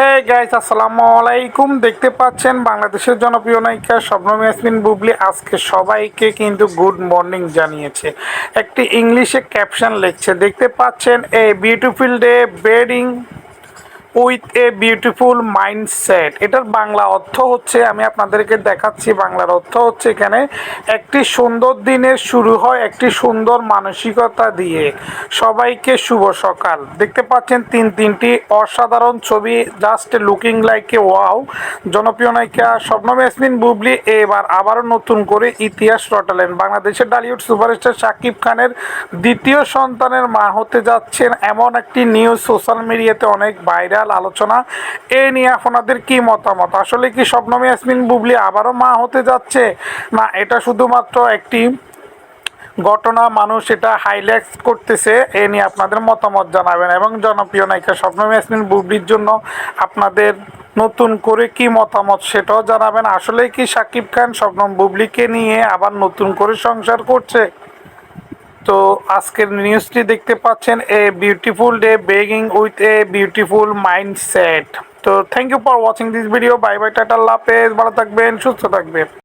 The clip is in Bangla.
হে গাইস আসসালামু আলাইকুম। দেখতে পাচ্ছেন বাংলাদেশের জনপ্রিয় নায়িকা শবনম ইয়াসমিন বুবলি আজকে সবাইকে কিন্তু গুড মর্নিং জানিয়েছে। একটি ইংলিশে ক্যাপশন লিখছে। দেখতে পাচ্ছেন a beautiful day beginning with a beautiful mindset এটার বাংলা অর্থ হচ্ছে, আমি আপনাদেরকে দেখাচ্ছি বাংলার অর্থ হচ্ছে এখানে, একটি সুন্দর দিনের শুরু হয় একটি সুন্দর মানসিকতা দিয়ে। সবাইকে শুভ সকাল। দেখতে পাচ্ছেন তিন, তিনটি অসাধারণ ছবি just looking like a wow জনপ্রিয় নায়িকা শবনম ইয়াসমিন বুবলি, এবার আবারও নতুন করে ইতিহাস রটালেন। বাংলাদেশের ডালিউড সুপারস্টার শাকিব খানের দ্বিতীয় সন্তানের মা হতে যাচ্ছেন। এমন একটি নিউজ সোশ্যাল মিডিয়াতে অনেক ভাইরাল আলোচনা। এ নিয়ে আপনাদের কি মতামত? আসলে কি শবনম ইয়াসমিন বুবলি আবারও মা হতে যাচ্ছে? না, এটা শুধুমাত্র একটি ঘটনা, মানুষ এটা হাইলাইট করতেছে, এ নিয়ে আপনাদের মতামত জানাবেন। এবং জনপ্রিয় নায়িকা স্বপ্নম ইয়াসমিন বুবলির জন্য আপনাদের নতুন করে কি মতামত সেটাও জানাবেন। আসলে কি সাকিব খান স্বপ্নম বুবলিকে নিয়ে আবার নতুন করে সংসার করছে? তো আজকের নিউজটি দেখতে পাচ্ছেন a beautiful day beginning with a beautiful mindset তো thank you for watching this video bye bye tata লাপেজ ভালো থাকবেন, সুস্থ থাকবেন।